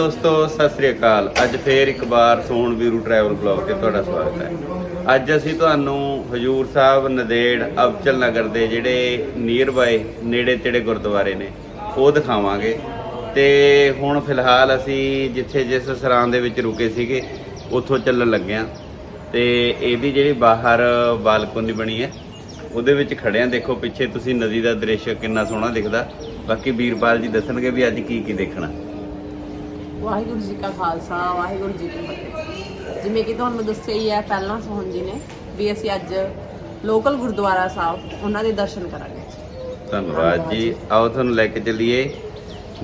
ਦੋਸਤੋ, ਸਤਿ ਸ੍ਰੀ ਅਕਾਲ। ਅੱਜ ਫੇਰ ਇੱਕ ਵਾਰ ਸੋਨ ਵੀਰੂ ਟਰੈਵਲ ਬਲੌਗ ਤੇ ਤੁਹਾਡਾ ਸਵਾਗਤ ਹੈ। ਅੱਜ ਅਸੀਂ ਤੁਹਾਨੂੰ ਹਜੂਰ ਸਾਹਿਬ, ਨਦੇੜ, ਅਬਚਲ ਨਗਰ ਦੇ ਜਿਹੜੇ ਨੀਅਰ ਬਾਏ ਨੇੜੇ ਤੇੜੇ ਗੁਰਦੁਆਰੇ ਨੇ, ਉਹ ਦਿਖਾਵਾਂਗੇ। ਤੇ ਹੁਣ ਫਿਲਹਾਲ ਅਸੀਂ ਜਿੱਥੇ ਜਿਸ ਸਰਾਂ ਦੇ ਵਿੱਚ ਰੁਕੇ ਸੀਗੇ, ਉੱਥੋਂ ਚੱਲਣ ਲੱਗੇ ਹਾਂ। ਤੇ ਇਹਦੀ ਜਿਹੜੀ ਬਾਹਰ ਬਾਲਕੋਨੀ ਬਣੀ ਹੈ, ਉਹਦੇ ਵਿੱਚ ਖੜੇ ਆ ਦੇਖੋ, ਪਿੱਛੇ ਤੁਸੀਂ ਨਦੀ ਦਾ ਦ੍ਰਿਸ਼ ਕਿੰਨਾ ਸੋਹਣਾ ਦਿਖਦਾ। ਬਾਕੀ ਵੀਰਪਾਲ ਜੀ ਦੱਸਣਗੇ ਵੀ ਅੱਜ ਕੀ ਕੀ ਦੇਖਣਾ। ਵਾਹਿਗੁਰੂ ਜੀ ਕਾ ਖਾਲਸਾ, ਵਾਹਿਗੁਰੂ ਜੀ ਕੀ ਫਤਿਹ। ਜਿਵੇਂ ਕਿ ਤੁਹਾਨੂੰ ਦੱਸਿਆ ਹੀ ਹੈ, ਪਹਿਲਾਂ ਸੋਹਣ ਜੀ ਨੇ ਵੀ ਅਸੀਂ ਅੱਜ ਲੋਕਲ ਗੁਰਦੁਆਰਾ ਸਾਹਿਬ ਉਹਨਾਂ ਦੇ ਦਰਸ਼ਨ ਕਰਾਂਗੇ। ਧੰਨਵਾਦ ਜੀ। ਆਓ ਤੁਹਾਨੂੰ ਲੈ ਕੇ ਚੱਲੀਏ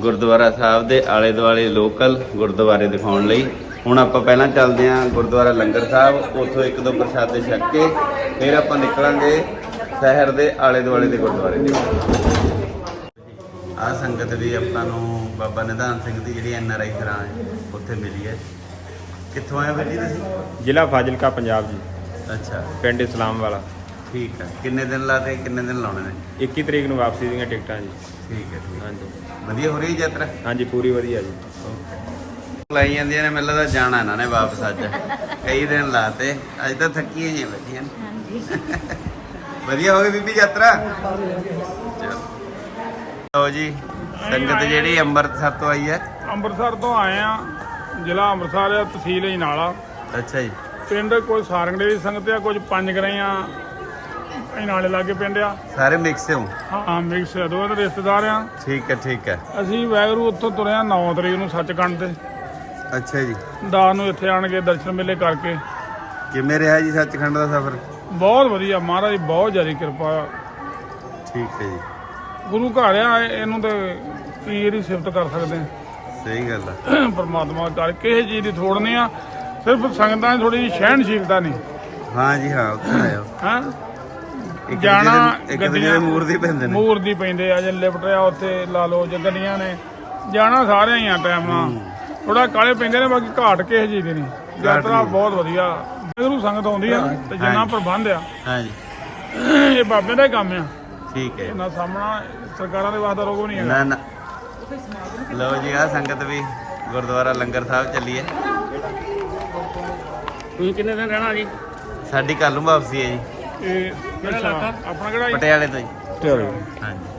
ਗੁਰਦੁਆਰਾ ਸਾਹਿਬ ਦੇ ਆਲੇ ਦੁਆਲੇ ਲੋਕਲ ਗੁਰਦੁਆਰੇ ਦਿਖਾਉਣ ਲਈ। ਹੁਣ ਆਪਾਂ ਪਹਿਲਾਂ ਚੱਲਦੇ ਹਾਂ ਗੁਰਦੁਆਰਾ ਲੰਗਰ ਸਾਹਿਬ, ਉੱਥੋਂ ਇੱਕ ਦੋ ਪ੍ਰਸ਼ਾਦੇ ਛਕ ਕੇ, ਫਿਰ ਆਪਾਂ ਨਿਕਲਾਂਗੇ ਸ਼ਹਿਰ ਦੇ ਆਲੇ ਦੁਆਲੇ ਦੇ ਗੁਰਦੁਆਰੇ। ਦੇ ਆ ਸੰਗਤ ਵੀ ਆਪਾਂ ਨੂੰ ਬਾਬਾ ਨਿਧਾਨ ਸਿੰਘ ਦੀ ਜਿਹੜੀ ਐਨ ਆਰ ਆਈ ਸਰਾਂ ਹੈ ਉੱਥੇ ਮਿਲੀ ਹੈ। ਕਿੱਥੋਂ ਆਏ ਹੋ ਜੀ ਤੁਸੀਂ? ਜ਼ਿਲ੍ਹਾ ਫਾਜ਼ਿਲਕਾ ਪੰਜਾਬ ਜੀ। ਅੱਛਾ। ਪਿੰਡ ਇਸਲਾਮ ਵਾਲਾ। ਠੀਕ ਹੈ। ਕਿੰਨੇ ਦਿਨ ਲਾਤੇ ਕਿੰਨੇ ਦਿਨ ਲਾਉਣੇ ਨੇ? 21 ਤਰੀਕ ਨੂੰ ਵਾਪਸੀ ਦੀਆਂ ਟਿਕਟਾਂ ਜੀ। ਠੀਕ ਹੈ ਠੀਕ। ਹਾਂਜੀ। ਵਧੀਆ ਹੋ ਰਹੀ ਹੈ ਯਾਤਰਾ? ਹਾਂਜੀ ਪੂਰੀ ਵਧੀਆ ਜੀ। ਲਾਈ ਜਾਂਦੀਆਂ ਨੇ ਮੈਨੂੰ ਲੱਗਦਾ ਜਾਣਾ ਇਹਨਾਂ ਨੇ ਵਾਪਸ ਅੱਜ। ਕਈ ਦਿਨ ਲਾਤੇ ਅੱਜ ਤਾਂ ਥੱਕੀਆਂ ਹੀ ਬੈਠੀਆਂ ਨੇ ਵਧੀਆ ਹੋ ਗਈ ਬੀਬੀ ਯਾਤਰਾ। ਲਓ ਜੀ ਸੰਗਤ ਜਿਹੜੀ ਅੰਮ੍ਰਿਤਸਰ ਤੋਂ ਆਈ ਹੈ। ਅੰਮ੍ਰਿਤਸਰ ਤੋਂ ਆਏ ਆ ਜ਼ਿਲ੍ਹਾ ਅੰਮ੍ਰਿਤਸਰ ਆ ਤਹਿਸੀਲ ਅਜਨਾਲਾ। ਅੱਛਾ ਜੀ। ਪਿੰਡ ਕੋਈ ਸਾਰੰਗੜੇ ਦੀ ਸੰਗਤ ਆ ਕੁਝ ਪੰਜ ਗਰਈਆਂ ਅਜਨਾਲੇ ਲਾਗੇ ਪਿੰਡ ਆ। ਸਾਰੇ ਮਿਕਸ ਹੋ? ਹਾਂ ਮਿਕਸ ਆ ਦੇ ਰਿਸ਼ਤੇਦਾਰ ਆ। ਠੀਕ ਹੈ ਠੀਕ ਹੈ। ਅਸੀਂ ਵੈਗਰੂ ਉੱਥੋਂ ਤੁਰੇ ਆ 9 ਤਰੀਕ ਨੂੰ ਸੱਚਖੰਡ ਤੇ। ਅੱਛਾ ਜੀ। ਦਾਸ ਨੂੰ ਇੱਥੇ ਆਣ ਕੇ ਦਰਸ਼ਨ ਮੇਲੇ ਕਰਕੇ। ਕਿਵੇਂ ਰਿਹਾ ਜੀ ਸੱਚਖੰਡ ਦਾ ਸਫ਼ਰ? ਬਹੁਤ ਵਧੀਆ ਮਹਾਰਾਜ ਦੀ ਬਹੁਤ ਜ਼ਿਆਦਾ ਕਿਰਪਾ ਠੀਕ ਹੈ ਜੀ। ਗੁਰੂ ਘਰ ਆ ਇਹ- ਇਹਨੂੰ ਤੇ ਕੀ ਇਹਦੀ ਸਿਫਤ ਕਰ ਸਕਦੇ ਆ? ਸਹੀ ਗੱਲ ਆ। ਪਰਮਾਤਮਾ ਕਰ ਕਿਸੇ ਚੀਜ਼ ਦੀ ਥੋੜ ਨਹੀਂ ਆ ਸਿਰਫ ਸੰਗਤਾਂ ਦੀ ਥੋੜੀ ਜਿਹੀ ਸਹਿਣਸ਼ੀਲਤਾ ਨਹੀਂ। ਹਾਂ ਜੀ ਹਾਂ ਉੱਥੇ ਆਇਓ ਹਾਂ ਇੱਕ ਜਾਣਾ ਦੂਜੇ ਦੇ- ਮੂਰਤੀ ਪੈਂਦੇ ਨੇ। ਮੂਰਤੀ ਪੈਂਦੇ ਆ ਜੇ ਲਿਫਟ ਆ ਉੱਥੇ ਲਾ ਲਓ ਜੇ ਗੱਡੀਆਂ ਨੇ। ਜਾਣਾ ਸਾਰਿਆਂ ਹੀ ਆ ਟਾਈਮ ਨਾਲ। ਥੋੜਾ ਕਾਲੇ ਪੈਂਦੇ ਨੇ ਬਾਕੀ ਘਾਟ ਕਿਸੇ ਚੀਜ਼ ਦੀ ਨਹੀਂ। ਯਾਤਰਾ ਬਹੁਤ ਵਧੀਆ। ਗੁਰੂ ਸੰਗਤ ਆਉਂਦੀ ਆ ਤੇ ਜਿੰਨਾ ਪ੍ਰਬੰਧ ਆ। ਹਾਂ ਜੀ। ਇਹ ਬਾਬੇ ਦਾ ਹੀ ਕੰਮ ਆ। ਠੀਕ ਹੈ। ਇਹਨਾਂ ਸਾਹਮਣਾ ਸਰਕਾਰਾਂ ਦੇ ਵਾਸਤਾ ਰੋਗੋ ਨਹੀਂ ਹੈਗਾ। ਨਾ ਨਾ। ਲਓ ਜੀ ਆ ਸੰਗਤ ਵੀ ਗੁਰਦੁਆਰਾ ਲੰਗਰ ਸਾਹਿਬ ਚੱਲੀਏ ਤੁਸੀਂ ਕਿੰਨੇ ਦਿਨ ਰਹਿਣਾ ਜੀ? ਸਾਡੀ ਕੱਲ ਨੂੰ ਵਾਪਸੀ ਹੈ ਜੀ। ਇਹ ਕਿਹੜਾ ਇਲਾਕਾ? ਆਪਣਾ ਕਿਹੜਾ ਜੀ? ਪਟਿਆਲੇ ਤੋਂ ਜੀ। ਚਲੋ ਹਾਂਜੀ।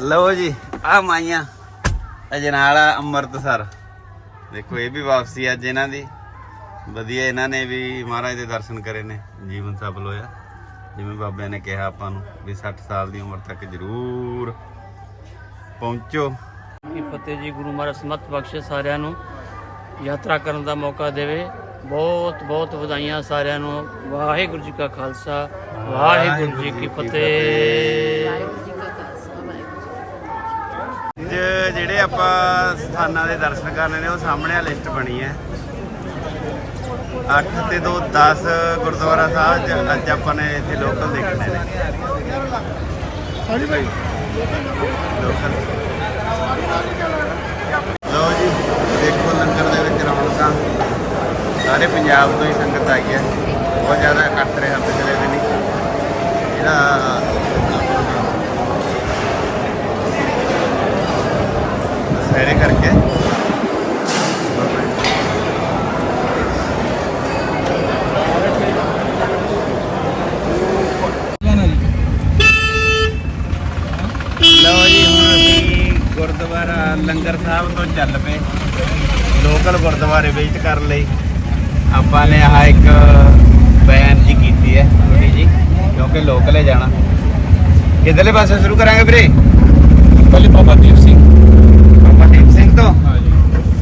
ਲਓ ਜੀ ਆ ਮਾਈਆਂ। ਅਜਨਾਲਾ ਅੰਮ੍ਰਿਤਸਰ। ਦੇਖੋ ਇਹ ਵੀ ਵਾਪਸੀ ਅੱਜ ਇਹਨਾਂ ਦੀ। ਵਧੀਆ ਇਹਨਾਂ ਨੇ ਵੀ ਮਹਾਰਾਜ ਦੇ ਦਰਸ਼ਨ ਕਰੇ ਨੇ ਜੀਵਨ ਸਫਲ ਹੋਇਆ। ਜਿਵੇਂ ਬਾਬਿਆਂ ਨੇ ਕਿਹਾ ਆਪਾਂ ਨੂੰ ਵੀ 60 ਸਾਲ ਦੀ ਉਮਰ ਤੱਕ ਜ਼ਰੂਰ ਪਹੁੰਚੋ। ਕੀ ਫਤਿਹ ਜੀ ਗੁਰੂ ਮਹਾਰਾਜ ਸਮਤ ਬਖਸ਼ੇ ਸਾਰਿਆਂ ਨੂੰ। ਯਾਤਰਾ ਕਰਨ ਦਾ ਮੌਕਾ ਦੇਵੇ। ਬਹੁਤ ਬਹੁਤ ਵਧਾਈਆਂ ਸਾਰਿਆਂ ਨੂੰ। ਵਾਹਿਗੁਰੂ ਜੀ ਕਾ ਖਾਲਸਾ ਵਾਹਿਗੁਰੂ ਜੀ ਕੀ ਫਤਿਹ। ਜੀ ਜਿਹੜੇ ਆਪਾਂ ਸਥਾਨਾਂ ਦੇ ਦਰਸ਼ਨ ਕਰਨੇ ਨੇ ਉਹ ਸਾਹਮਣੇ ਆ ਲਿਸਟ ਬਣੀ ਹੈ। 8 ਤੇ 2 10 ਗੁਰਦੁਆਰਾ ਸਾਹਿਬ 'ਚ ਅੱਜ ਆਪਾਂ ਨੇ ਇੱਥੇ ਲੋਕਲ ਦੇਖਣੇ ਨੇ। ਹਾਂਜੀ ਭਾਈ। ਲੋਕਲ ਲਓ ਜੀ ਦੇਖੋ ਲੰਗਰ ਦੇ ਵਿੱਚ ਰੌਣਕਾਂ। ਸਾਰੇ ਪੰਜਾਬ ਤੋਂ ਹੀ ਸੰਗਤ ਆਈ ਹੈ। ਬਹੁਤ ਜ਼ਿਆਦਾ ਇਕੱਠ ਰਿਹਾ ਪਿਛਲੇ ਦਿਨੀ ਜਿਹੜਾ ਸਵੇਰੇ ਕਰਕੇ ਲਓ ਜੀ ਹੁਣ ਅਸੀਂ ਗੁਰਦੁਆਰਾ ਲੰਗਰ ਸਾਹਿਬ ਤੋਂ ਚੱਲ ਪਏ। ਲੋਕਲ ਗੁਰਦੁਆਰੇ ਵਿਜ਼ਿਟ ਕਰਨ ਲਈ। ਆਪਾਂ ਨੇ ਆਹ ਇੱਕ ਬੈਨ ਜੀ ਕੀਤੀ ਹੈ ਛੋਟੀ ਜੀ ਕਿਉਂਕਿ ਲੋਕਲ ਹੈ ਜਾਣਾ। ਕਿੱਧਰਲੇ ਪਾਸੇ ਸ਼ੁਰੂ ਕਰਾਂਗੇ ਵੀਰੇ? ਪਹਿਲੇ ਬਾਬਾ ਦੀਪ ਸਿੰਘ। ਬਾਬਾ ਦੀਪ ਸਿੰਘ ਤੋਂ?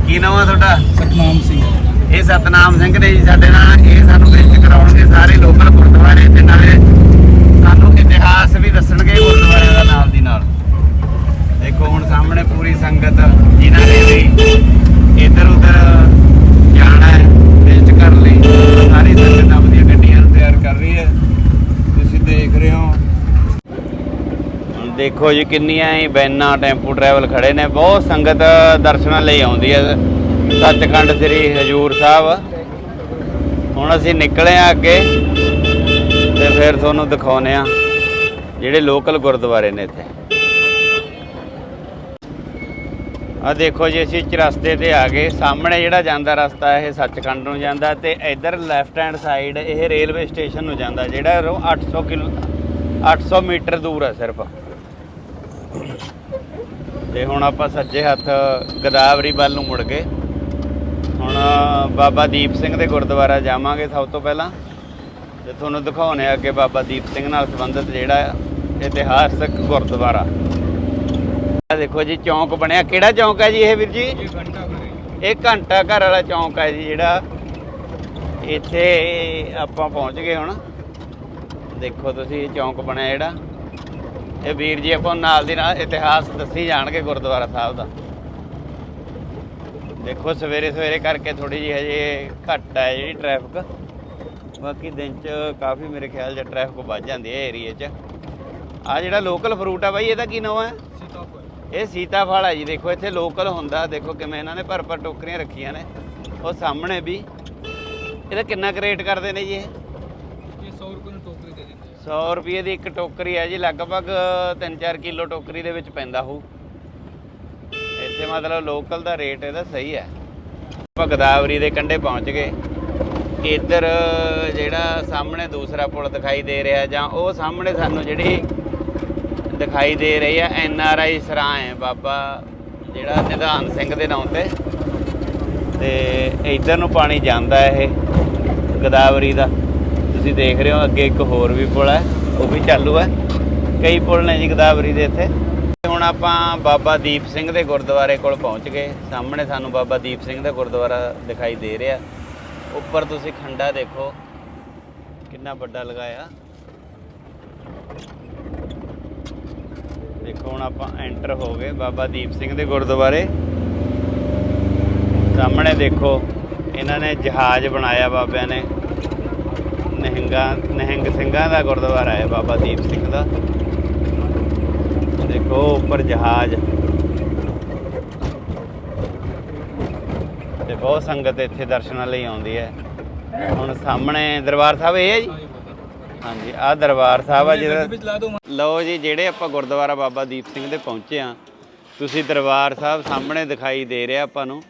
ਕੀ ਨਾਮ ਆ ਤੁਹਾਡਾ? ਸਤਨਾਮ ਸਿੰਘ। ਇਹ ਸਤਨਾਮ ਸਿੰਘ ਨੇ ਜੀ ਸਾਡੇ ਨਾਲ ਇਹ ਸਾਨੂੰ ਵਿਜ਼ਿਟ ਕਰਾਉਣਗੇ ਸਾਰੇ ਲੋਕਲ ਗੁਰਦੁਆਰੇ ਤੇ ਨਾਲੇ ਸਾਨੂੰ ਇਤਿਹਾਸ ਵੀ ਦੱਸਣਗੇ ਗੁਰਦੁਆਰਿਆਂ ਦਾ ਨਾਲ ਦੀ ਨਾਲ। ਦੇਖੋ, ਹੁਣ ਸਾਹਮਣੇ ਪੂਰੀ ਸੰਗਤ ਜਿਨ੍ਹਾਂ ਨੇ ਵੀ ਇੱਧਰ ਉੱਧਰ ਜਾਣਾ ਹੈ ਵਿਜ਼ਿਟ ਕਰਨ ਲਈ, ਸਾਰੀ ਸੰਗਤ ਆਪਣੀਆਂ ਗੱਡੀਆਂ ਨੂੰ ਤਿਆਰ ਕਰ ਰਹੀ ਹੈ। ਤੁਸੀਂ ਦੇਖ ਰਹੇ ਹੋ। ਦੇਖੋ ਜੀ, ਕਿੰਨੀਆਂ ਹੀ ਬੈਨਾਂ ਟੈਂਪੂ ਟਰੈਵਲ ਖੜੇ ਨੇ। ਬਹੁਤ ਸੰਗਤ ਦਰਸ਼ਨਾਂ ਲਈ ਆਉਂਦੀ ਹੈ। ਸੱਚਖੰਡ ਸ੍ਰੀ ਹਜੂਰ ਸਾਹਿਬ। ਹੁਣ ਅਸੀਂ ਨਿਕਲੇ ਆ ਅੱਗੇ ਤੇ ਫਿਰ ਤੁਹਾਨੂੰ ਦਿਖਾਉਨੇ ਆ ਜਿਹੜੇ ਲੋਕਲ ਗੁਰਦੁਆਰੇ ਨੇ ਇੱਥੇ। ਆ ਦੇਖੋ ਜੀ, ਅਸੀਂ ਚਰਸਤੇ ਤੇ ਆ ਗਏ। ਸਾਹਮਣੇ ਜਿਹੜਾ ਜਾਂਦਾ ਰਸਤਾ, ਇਹ ਸੱਚਖੰਡ ਨੂੰ ਜਾਂਦਾ ਤੇ ਇਧਰ ਲੈਫਟ ਹੈਂਡ ਸਾਈਡ ਇਹ ਰੇਲਵੇ ਸਟੇਸ਼ਨ ਨੂੰ ਜਾਂਦਾ, ਜਿਹੜਾ ਰੋ 800 ਕਿਲੋ 800 ਮੀਟਰ ਦੂਰ ਹੈ ਸਿਰਫ। ਤੇ ਹੁਣ ਆਪਾਂ ਸੱਜੇ ਹੱਥ ਗਦਾਵਰੀ ਵੱਲ ਨੂੰ ਮੁੜ ਗਏ। ਹੁਣ ਬਾਬਾ ਦੀਪ ਸਿੰਘ ਦੇ ਗੁਰਦੁਆਰਾ ਜਾਵਾਂਗੇ ਸਭ ਤੋਂ ਪਹਿਲਾਂ। ਤੇ ਤੁਹਾਨੂੰ ਦਿਖਾਉਣੇ ਆ ਅੱਗੇ ਬਾਬਾ ਦੀਪ ਸਿੰਘ ਨਾਲ ਸੰਬੰਧਿਤ ਜਿਹੜਾ ਇਤਿਹਾਸਕ ਗੁਰਦੁਆਰਾ। ਆ ਦੇਖੋ ਜੀ ਚੌਂਕ ਬਣਿਆ। ਕਿਹੜਾ ਚੌਂਕ ਹੈ ਜੀ ਇਹ ਵੀਰ ਜੀ? ਇਹ ਘੰਟਾ ਘਰ ਵਾਲਾ ਚੌਂਕ ਹੈ ਜੀ ਜਿਹੜਾ। ਇੱਥੇ ਆਪਾਂ ਪਹੁੰਚ ਗਏ ਹੁਣ। ਦੇਖੋ ਤੁਸੀਂ ਇਹ ਚੌਂਕ ਬਣਿਆ ਜਿਹੜਾ। ਇਹ ਵੀਰ ਜੀ ਆਪਾਂ ਨਾਲ ਦੀ ਨਾਲ ਇਤਿਹਾਸ ਦੱਸੀ ਜਾਣਗੇ ਗੁਰਦੁਆਰਾ ਸਾਹਿਬ ਦਾ। ਦੇਖੋ ਸਵੇਰੇ ਸਵੇਰੇ ਕਰਕੇ ਥੋੜੀ ਜਿਹੀ ਹਜੇ ਘੱਟ ਹੈ ਜਿਹੜੀ ਟ੍ਰੈਫਿਕ ਬਾਕੀ ਦਿਨ ਚ ਕਾਫੀ ਮੇਰੇ ਖਿਆਲ 'ਚ ਟ੍ਰੈਫਿਕ ਵੱਧ ਜਾਂਦੀ ਹੈ ਏਰੀਏ 'ਚ। ਆ ਜਿਹੜਾ ਲੋਕਲ ਫਰੂਟ ਆ ਬਾਈ ਇਹਦਾ ਕੀ ਨਾਮ ਹੈ? ਇਹ ਸੀਤਾਫਲ ਹੈ ਜੀ ਦੇਖੋ ਇੱਥੇ ਲੋਕਲ ਹੁੰਦਾ ਦੇਖੋ ਕਿਵੇਂ ਇਹਨਾਂ ਨੇ ਭਰ ਭਰ ਟੋਕਰੀਆਂ ਰੱਖੀਆਂ ਨੇ। ਉਹ ਸਾਹਮਣੇ ਵੀ ਇਹਦਾ ਕਿੰਨਾ ਕੁ ਰੇਟ ਕਰਦੇ ਨੇ ਜੀ ਇਹ? ਇਹ 100 ਰੁਪਏ ਨੂੰ ਟੋਕਰੀ ਦੇ ਦਿੰਦੇ 100 ਰੁਪਏ ਦੀ ਇੱਕ ਟੋਕਰੀ ਹੈ ਜੀ ਲਗਭਗ 3-4 ਕਿਲੋ ਟੋਕਰੀ ਦੇ ਵਿੱਚ ਪੈਂਦਾ ਹੋਊ। ਇੱਥੇ ਮਤਲਬ ਲੋਕਲ ਦਾ ਰੇਟ ਇਹਦਾ ਸਹੀ ਹੈ ਆਪਾਂ ਗੋਦਾਵਰੀ ਦੇ ਕੰਢੇ ਪਹੁੰਚ ਗਏ। ਇੱਧਰ ਜਿਹੜਾ ਸਾਹਮਣੇ ਦੂਸਰਾ ਪੁਲ ਦਿਖਾਈ ਦੇ ਰਿਹਾ ਜਾਂ ਉਹ ਸਾਹਮਣੇ ਸਾਨੂੰ ਜਿਹੜੀ ਦਿਖਾਈ ਦੇ ਰਹੀ ਹੈ ਐਨ ਆਰ ਆਈ ਸਰਾਂ ਹੈ ਬਾਬਾ, ਜਿਹੜਾ ਨਿਧਾਨ ਸਿੰਘ ਦੇ ਨਾਂ ਤੇ। ਤੇ ਇੱਧਰ ਨੂੰ ਪਾਣੀ ਜਾਂਦਾ ਇਹ, ਗੋਦਾਵਰੀ ਦਾ। ਤੁਸੀਂ ਦੇਖ ਰਹੇ ਹੋ, ਅੱਗੇ ਇੱਕ ਹੋਰ ਵੀ ਪੁਲ ਹੈ, ਉਹ ਵੀ ਚਾਲੂ ਹੈ। ਕਈ ਪੁਲ ਨੇ ਜੀ ਗੋਦਾਵਰੀ ਦੇ ਇੱਥੇ। ਹੁਣ ਆਪਾਂ ਬਾਬਾ ਦੀਪ ਸਿੰਘ ਦੇ ਗੁਰਦੁਆਰੇ ਕੋਲ ਪਹੁੰਚ ਗਏ। ਸਾਹਮਣੇ ਸਾਨੂੰ ਬਾਬਾ ਦੀਪ ਸਿੰਘ ਦਾ ਗੁਰਦੁਆਰਾ ਦਿਖਾਈ ਦੇ ਰਿਹਾ। ਉੱਪਰ ਤੁਸੀਂ ਖੰਡਾ ਦੇਖੋ, ਕਿੰਨਾ ਵੱਡਾ ਲਗਾਇਆ। ਦੇਖੋ, ਹੁਣ ਆਪਾਂ ਐਂਟਰ ਹੋ ਗਏ ਬਾਬਾ ਦੀਪ ਸਿੰਘ ਦੇ ਗੁਰਦੁਆਰੇ। ਸਾਹਮਣੇ ਦੇਖੋ, ਇਹਨਾਂ ਨੇ ਜਹਾਜ਼ ਬਣਾਇਆ ਬਾਬਿਆਂ ਨੇ। ਨਿਹੰਗਾ, ਨਹਿੰਗ ਸਿੰਘਾਂ ਦਾ ਗੁਰਦੁਆਰਾ ਹੈ ਬਾਬਾ ਦੀਪ ਸਿੰਘ ਦਾ। ਦੇਖੋ, ਉੱਪਰ ਜਹਾਜ਼। ਤੇ ਬਹੁਤ ਸੰਗਤ ਇੱਥੇ ਦਰਸ਼ਨਾਂ ਲਈ ਆਉਂਦੀ ਹੈ। ਹੁਣ ਸਾਹਮਣੇ ਦਰਬਾਰ ਸਾਹਿਬ ਇਹ ਹੈ ਜੀ? ਹਾਂਜੀ ਆ ਦਰਬਾਰ ਸਾਹਿਬ ਆ ਜਿਹੜਾ ਲਓ ਜੀ ਜਿਹੜੇ ਆਪਾਂ ਗੁਰਦੁਆਰਾ ਬਾਬਾ ਦੀਪ ਸਿੰਘ ਦੇ ਪਹੁੰਚੇ ਆ ਤੁਸੀਂ ਦਰਬਾਰ ਸਾਹਿਬ ਸਾਹਮਣੇ ਦਿਖਾਈ ਦੇ ਰਿਹਾ ਆਪਾਂ ਨੂੰ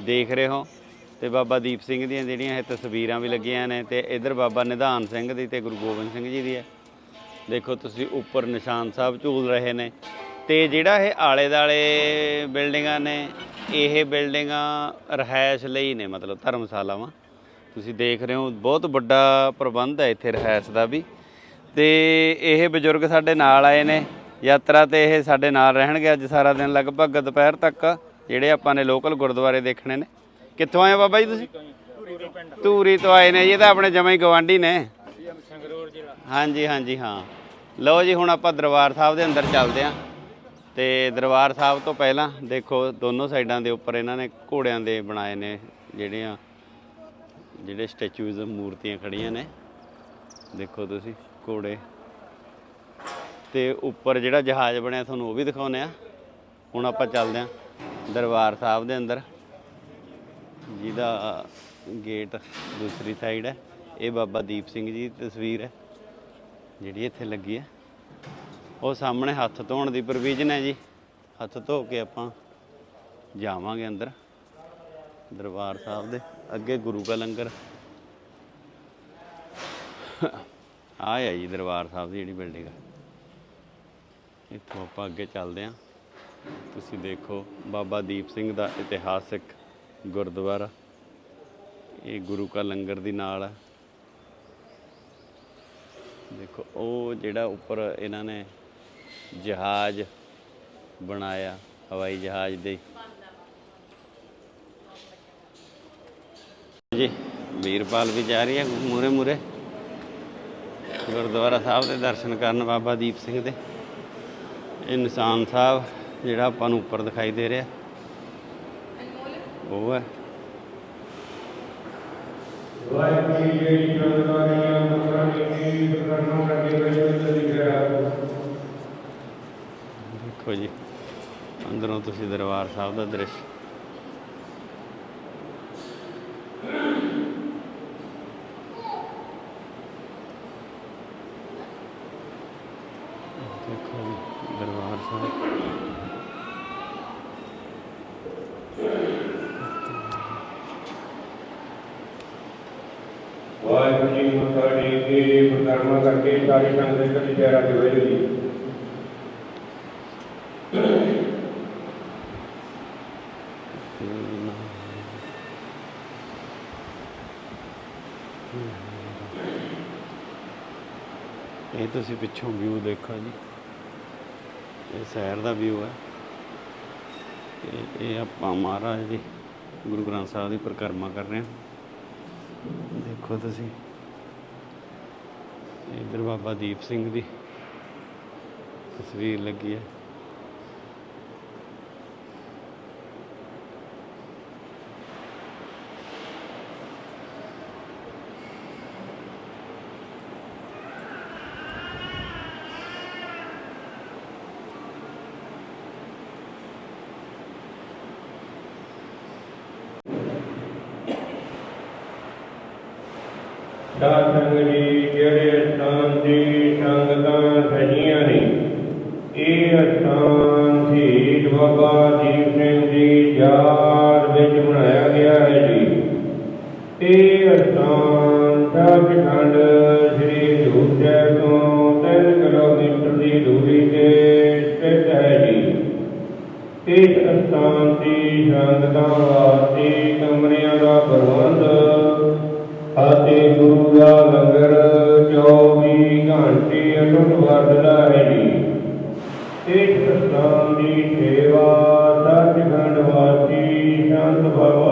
ਦੇਖ ਰਹੇ ਹੋ। ਤੇ ਬਾਬਾ ਦੀਪ ਸਿੰਘ ਦੀਆਂ ਜਿਹੜੀਆਂ ਇਹ ਤਸਵੀਰਾਂ ਵੀ ਲੱਗੀਆਂ ਨੇ ਤੇ ਇੱਧਰ ਬਾਬਾ ਨਿਧਾਨ ਸਿੰਘ ਦੀ ਤੇ ਗੁਰੂ ਗੋਬਿੰਦ ਸਿੰਘ ਜੀ ਦੀ ਹੈ। ਦੇਖੋ ਤੁਸੀਂ ਉੱਪਰ ਨਿਸ਼ਾਨ ਸਾਹਿਬ ਝੂਲ ਰਹੇ ਨੇ ਤੇ ਜਿਹੜਾ ਇਹ ਆਲੇ-ਦਾਲੇ ਬਿਲਡਿੰਗਾਂ ਨੇ ਇਹ ਬਿਲਡਿੰਗਾਂ ਰਹਿائش ਲਈ ਨੇ ਮਤਲਬ ਧਰਮਸ਼ਾਲਾਵਾਂ। ਤੁਸੀਂ ਦੇਖ ਰਹੇ ਹੋ, ਬਹੁਤ ਵੱਡਾ ਪ੍ਰਬੰਧ ਹੈ ਇੱਥੇ ਰਹਿਸ ਦਾ ਵੀ। ਤੇ ਇਹ ਬਜ਼ੁਰਗ ਸਾਡੇ ਨਾਲ ਆਏ ਨੇ, ਯਾਤਰਾ ਤੇ ਇਹ ਸਾਡੇ ਨਾਲ ਰਹਿਣਗੇ ਅੱਜ ਸਾਰਾ ਦਿਨ, ਲਗਭਗ ਦੁਪਹਿਰ ਤੱਕ, ਜਿਹੜੇ ਆਪਾਂ ਨੇ ਲੋਕਲ ਗੁਰਦੁਆਰੇ ਦੇਖਣੇ ਨੇ। ਕਿੱਥੋਂ ਆਏ ਬਾਬਾ ਜੀ ਤੁਸੀਂ? ਧੂਰੀ ਤੋਂ ਆਏ ਨੇ ਇਹ ਤਾਂ ਆਪਣੇ ਜਮਾਈ ਗਵਾਂਢੀ ਨੇ। ਹਾਂਜੀ ਹਾਂਜੀ, ਹਾਂ। ਲਓ ਜੀ, ਹੁਣ ਆਪਾਂ ਦਰਬਾਰ ਸਾਹਿਬ ਦੇ ਅੰਦਰ ਚੱਲਦੇ ਆਂ ਤੇ ਦਰਬਾਰ ਸਾਹਿਬ ਤੋਂ ਪਹਿਲਾਂ ਦੇਖੋ, ਦੋਨੋਂ ਸਾਈਡਾਂ ਦੇ ਉੱਪਰ ਇਹਨਾਂ ਨੇ ਘੋੜਿਆਂ ਦੇ ਬਣਾਏ ਨੇ ਜਿਹੜੀਆਂ ਜਿਹੜੇ ਸਟੈਚੂਜ਼ ਮੂਰਤੀਆਂ ਖੜੀਆਂ ਨੇ, ਦੇਖੋ ਤੁਸੀਂ ਘੋੜੇ। ਤੇ ਉੱਪਰ ਜਿਹੜਾ ਜਹਾਜ਼ ਬਣਿਆ, ਤੁਹਾਨੂੰ ਉਹ ਵੀ ਦਿਖਾਉਂਦੇ ਆ ਹੁਣ ਆਪਾਂ ਚੱਲਦੇ ਆਂ ਦਰਬਾਰ ਸਾਹਿਬ ਦੇ ਅੰਦਰ। ਜਿਹਦਾ ਗੇਟ ਦੂਸਰੀ ਸਾਈਡ ਹੈ। ਇਹ ਬਾਬਾ ਦੀਪ ਸਿੰਘ ਜੀ ਦੀ ਤਸਵੀਰ ਹੈ, ਜਿਹੜੀ ਇੱਥੇ ਲੱਗੀ ਹੈ। ਉਹ ਸਾਹਮਣੇ ਹੱਥ ਧੋਣ ਦੀ ਪ੍ਰੋਵੀਜ਼ਨ ਹੈ ਜੀ। ਹੱਥ ਧੋ ਕੇ ਆਪਾਂ ਜਾਵਾਂਗੇ ਅੰਦਰ ਦਰਬਾਰ ਸਾਹਿਬ ਦੇ। ਅੱਗੇ ਗੁਰੂ ਕਾ ਲੰਗਰ। ਆ ਹੈ ਜੀ ਦਰਬਾਰ ਸਾਹਿਬ ਦੀ ਜਿਹੜੀ ਬਿਲਡਿੰਗ ਹੈ ਇੱਥੋਂ ਆਪਾਂ ਅੱਗੇ ਚੱਲਦੇ ਹਾਂ ਤੁਸੀਂ ਦੇਖੋ ਬਾਬਾ ਦੀਪ ਸਿੰਘ ਦਾ ਇਤਿਹਾਸਿਕ ਗੁਰਦੁਆਰਾ। ਇਹ ਗੁਰੂ ਕਾ ਲੰਗਰ ਦੀ ਨਾਲ ਹੈ ਦੇਖੋ, ਉਹ ਜਿਹੜਾ ਉੱਪਰ ਇਹਨਾਂ ਨੇ ਜਹਾਜ਼ ਬਣਾਇਆ, ਹਵਾਈ ਜਹਾਜ਼ ਦੇ ਜੀ ਵੀਰਪਾਲ ਵੀ ਜਾ ਰਹੀ ਹੈ ਮੂਰੇ ਮੂਰੇ ਗੁਰਦੁਆਰਾ ਸਾਹਿਬ ਦੇ ਦਰਸ਼ਨ ਕਰਨ ਬਾਬਾ ਦੀਪ ਸਿੰਘ ਦੇ। ਇਹ ਨਿਸ਼ਾਨ ਸਾਹਿਬ, ਜਿਹੜਾ ਆਪਾਂ ਨੂੰ ਉੱਪਰ ਦਿਖਾਈ ਦੇ ਰਿਹਾ। ਉਹ ਹੈ। ਦੇਖੋ ਜੀ, ਅੰਦਰੋਂ ਤੁਸੀਂ ਦਰਬਾਰ ਸਾਹਿਬ ਦਾ ਦ੍ਰਿਸ਼। ਦੇਖੋ ਜੀ ਦਰਬਾਰ ਸਾਹਿਬ। ਇਹ ਤੁਸੀਂ ਪਿੱਛੋਂ ਵਿਊ ਦੇਖੋ ਜੀ। ਇਹ ਸ਼ਹਿਰ ਦਾ ਵਿਊ ਹੈ। ਤੇ ਇਹ ਆਪਾਂ ਮਹਾਰਾਜ ਦੀ, ਗੁਰੂ ਗ੍ਰੰਥ ਸਾਹਿਬ ਦੀ ਪਰਿਕਰਮਾ ਕਰ ਰਹੇ ਹਾਂ। ਦੇਖੋ ਤੁਸੀਂ। ਇਧਰ ਬਾਬਾ ਦੀਪ ਸਿੰਘ ਦੀ ਤਸਵੀਰ ਲੱਗੀ ਹੈ। ਸਾਧ ਜੀ ਜਿਹੜੇ ਸਥਾਨ ਦੀ ਸੰਗਤਾਂ ਸਜੀਆਂ ਨੇ, ਇਹ ਸਥਾਨ ਸ਼ਹੀਦ ਬਾਬਾ ਦੀਪ ਸਿੰਘ ਜੀ ਯਾਦ ਵਿੱਚ ਬਣਾਇਆ ਗਿਆ ਹੈ ਜੀ। ਇਹ ਸਥਾਨ ਸੱਚਖੰਡ ਸ੍ਰੀ ਹਜ਼ੂਰ ਤੋਂ 3 ਕਿਲੋਮੀਟਰ ਦੀ ਦੂਰੀ ਤੇ ਸਥਿਤ ਹੈ ਜੀ। ਇਸ ਸਥਾਨ ਦੀ ਸੰਗਤਾਂ ਵਾਸਤੇ ਕਮਰਿਆਂ ਦਾ ਪ੍ਰਬੰਧ ਗੁਰੂ ਦਾ ਲੰਗਰ 24 ਘੰਟੇ ਅਟੁੱਟ ਵਰਤਦਾ ਹੈ ਜੀ। ਇਸ ਸਥਾਨ ਦੀ ਸੇਵਾ, ਸੱਚਖੰਡ ਵਾਸੀ ਸੰਤ ਬਾਬਾ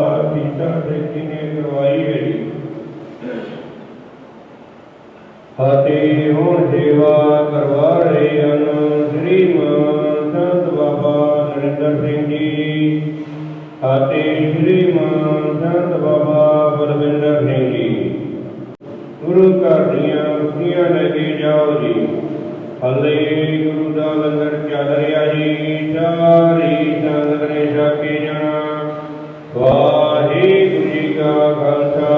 ਲੰਗਰ ਚੱਲ ਰਿਹਾ ਜੀ ਸਾਰੀ ਵਾਹਿਗੁਰੂ ਜੀ ਕਾ ਖਾਲਸਾ,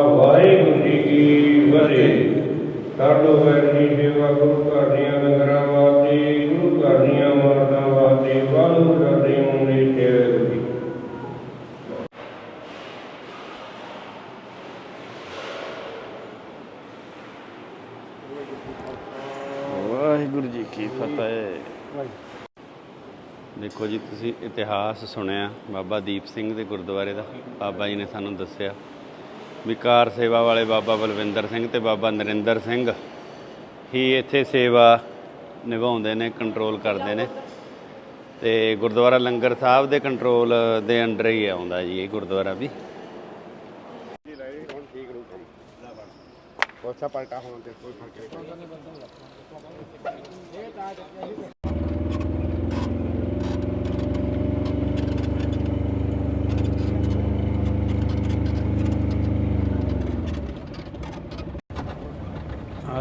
ਵਾਹਿਗੁਰੂ ਜੀ ਕੀ ਫਤਿਹ। ਸਾਡੋ ਵੈਰਨੀ ਸੇਵਾ ਗੁਰੂ ਘਰ ਦੀਆਂ ਲੰਗਰਾਂ ਵਾਸਤੇ, ਗੁਰੂ ਘਰ ਦੀਆਂ ਮਾਰਦਾਂ ਵਾਸਤੇ, ਵਾਲੂ ਕਰਦੇ ਮੁੰਡੇ ਤੇ ਜੀ ਵਾਹਿਗੁਰੂ ਜੀ ਕੀ ਫਤਿਹ ਦੇਖੋ ਜੀ, ਤੁਸੀਂ ਇਤਿਹਾਸ ਸੁਣਿਆ, ਬਾਬਾ ਦੀਪ ਸਿੰਘ ਦੇ ਗੁਰਦੁਆਰੇ ਦਾ, ਬਾਬਾ ਜੀ ਨੇ ਸਾਨੂੰ ਦੱਸਿਆ ਵਿਕਾਰ ਸੇਵਾ ਵਾਲੇ ਬਾਬਾ ਬਲਵਿੰਦਰ ਸਿੰਘ ਤੇ ਬਾਬਾ ਨਰਿੰਦਰ ਸਿੰਘ ਹੀ ਇੱਥੇ ਸੇਵਾ ਨਿਭਾਉਂਦੇ ਨੇ ਕੰਟਰੋਲ ਕਰਦੇ ਨੇ। ਤੇ ਗੁਰਦੁਆਰਾ ਲੰਗਰ ਸਾਹਿਬ ਦੇ ਕੰਟਰੋਲ ਦੇ ਅੰਡਰ ਹੀ ਆਉਂਦਾ ਜੀ, ਇਹ ਗੁਰਦੁਆਰਾ ਵੀ। ਕੋਸਾ ਪਲਟਾ ਹੋਣ ਤੇ ਕੋਈ ਫ਼ਰਕ ਨਹੀਂ।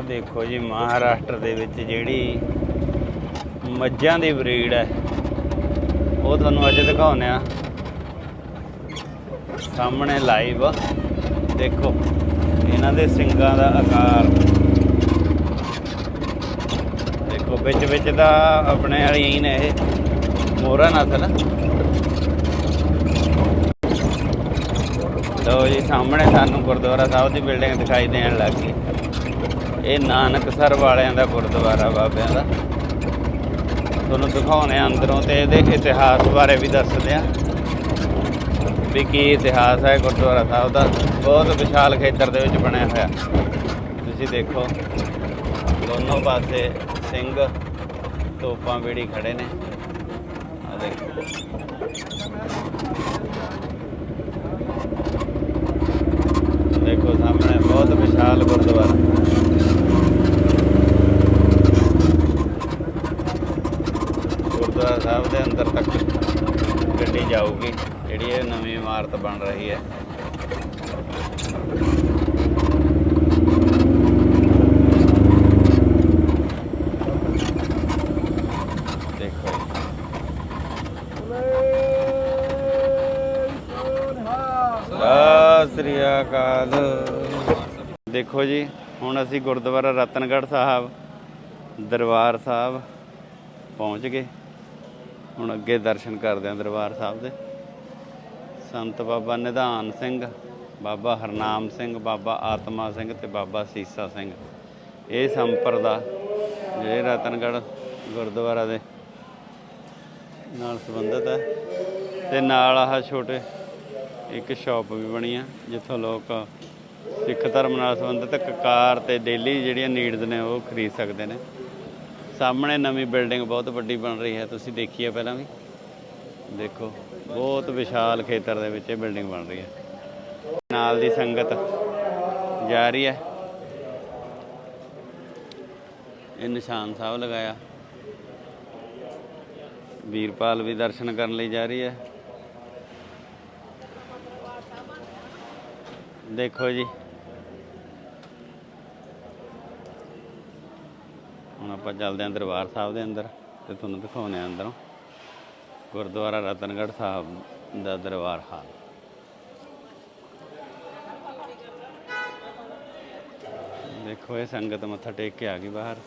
ਆਹ ਦੇਖੋ ਜੀ ਮਹਾਰਾਸ਼ਟਰ ਦੇ ਵਿੱਚ ਜਿਹੜੀ ਮੱਝਾਂ ਦੀ ਬਰੀਡ ਹੈ, ਉਹ ਤੁਹਾਨੂੰ ਅੱਜ ਦਿਖਾਉਂਦੇ ਆ ਸਾਹਮਣੇ ਲਾਈਵ ਦੇਖੋ, ਇਹਨਾਂ ਦੇ ਸਿੰਗਾਂ ਦਾ ਆਕਾਰ। ਦੇਖੋ, ਵਿੱਚ ਵਿੱਚ ਤਾਂ ਆਪਣੇ ਵਾਲੀ ਹੀ ਨੇ ਇਹ, ਮੋਹਰਾ ਨਸਲ ਲਓ ਜੀ, ਸਾਹਮਣੇ ਸਾਨੂੰ ਗੁਰਦੁਆਰਾ ਸਾਹਿਬ ਦੀ ਬਿਲਡਿੰਗ ਦਿਖਾਈ ਦੇਣ ਲੱਗ ਗਈ। ਇਹ ਨਾਨਕਸਰ ਵਾਲਿਆਂ ਦਾ ਗੁਰਦੁਆਰਾ ਬਾਬਿਆਂ ਦਾ। ਤੁਹਾਨੂੰ ਦਿਖਾਉਣੇ ਆ ਅੰਦਰੋਂ ਤੇ ਇਹਦੇ ਇਤਿਹਾਸ ਬਾਰੇ ਵੀ ਦੱਸਦੇ ਆ। ਵੀ ਕੀ ਇਤਿਹਾਸ ਹੈ ਗੁਰਦੁਆਰਾ ਸਾਹਿਬ ਦਾ। ਬਹੁਤ ਵਿਸ਼ਾਲ ਖੇਤਰ ਦੇ ਵਿੱਚ ਬਣਿਆ ਹੋਇਆ। ਤੁਸੀਂ ਦੇਖੋ, ਦੋਨੋਂ ਪਾਸੇ ਸਿੰਘ, ਤੋਪਾਂ, ਬੇੜੀ ਖੜੇ ਨੇ। ਆ ਦੇਖੋ ਦੇਖੋ ਸਾਹਮਣੇ ਬਹੁਤ ਵਿਸ਼ਾਲ ਗੁਰਦੁਆਰਾ। ਗੁਰਦੁਆਰਾ ਸਾਹਿਬ ਦੇ ਅੰਦਰ ਤੱਕ ਗੱਡੀ ਜਾਊਗੀ ਜਿਹੜੀ ਇਹ ਨਵੀਂ ਇਮਾਰਤ ਬਣ ਰਹੀ ਹੈ। ਸ੍ਰੀ ਅਕਾਲ। ਦੇਖੋ ਜੀ, ਹੁਣ ਅਸੀਂ ਗੁਰਦੁਆਰਾ ਰਤਨਗੜ੍ਹ ਸਾਹਿਬ, ਦਰਬਾਰ ਸਾਹਿਬ ਪਹੁੰਚ ਗਏ। ਹੁਣ ਅੱਗੇ ਦਰਸ਼ਨ ਕਰਦੇ ਹਾਂ ਦਰਬਾਰ ਸਾਹਿਬ ਦੇ। ਸੰਤ ਬਾਬਾ ਨਿਧਾਨ ਸਿੰਘ, ਬਾਬਾ ਹਰਨਾਮ ਸਿੰਘ, ਬਾਬਾ ਆਤਮਾ ਸਿੰਘ ਤੇ ਬਾਬਾ ਸੀਸਾ ਸਿੰਘ। ਇਹ ਸੰਪਰਦਾ ਜਿਹੜੇ ਰਤਨਗੜ੍ਹ ਗੁਰਦੁਆਰਾ ਦੇ ਨਾਲ ਸੰਬੰਧਿਤ ਹੈ। ਤੇ ਨਾਲ ਆਹ ਛੋਟੇ ਇੱਕ ਸ਼ਾਪ ਵੀ ਬਣੀ ਆ, ਜਿੱਥੋਂ ਲੋਕ ਸਿੱਖ ਧਰਮ ਨਾਲ ਸੰਬੰਧਿਤ ਕਕਾਰ ਤੇ ਡੇਲੀ ਜਿਹੜੀਆਂ ਨੀਡਸ ਨੇ ਉਹ ਖਰੀਦ ਸਕਦੇ ਨੇ। ਸਾਹਮਣੇ ਨਵੀਂ ਬਿਲਡਿੰਗ ਬਹੁਤ ਵੱਡੀ ਬਣ ਰਹੀ ਹੈ, ਤੁਸੀਂ ਦੇਖੀ ਹੈ ਪਹਿਲਾਂ ਵੀ? ਦੇਖੋ, ਬਹੁਤ ਵਿਸ਼ਾਲ ਖੇਤਰ ਦੇ ਵਿੱਚ ਇਹ ਬਿਲਡਿੰਗ ਬਣ ਰਹੀ ਹੈ। ਨਾਲ ਦੀ ਸੰਗਤ ਜਾ ਰਹੀ ਹੈ। ਇਹ ਨਿਸ਼ਾਨ ਸਾਹਿਬ ਲਗਾਇਆ। ਵੀਰਪਾਲ ਵੀ ਦਰਸ਼ਨ ਕਰਨ ਲਈ ਜਾ ਰਹੀ ਹੈ। ਦੇਖੋ ਜੀ। ਹੁਣ ਆਪਾਂ ਚੱਲਦੇ ਹਾਂ ਦਰਬਾਰ ਸਾਹਿਬ ਦੇ ਅੰਦਰ ਤੇ ਤੁਹਾਨੂੰ ਦਿਖਾਉਂਦੇ ਹਾਂ ਅੰਦਰੋਂ ਗੁਰਦੁਆਰਾ ਰਤਨਗੜ੍ਹ ਸਾਹਿਬ ਦਾ ਦਰਬਾਰ ਹਾਲ। ਦੇਖੋ ਇਹ ਸੰਗਤ ਮੱਥਾ ਟੇਕ ਕੇ ਆ ਗਈ ਬਾਹਰ।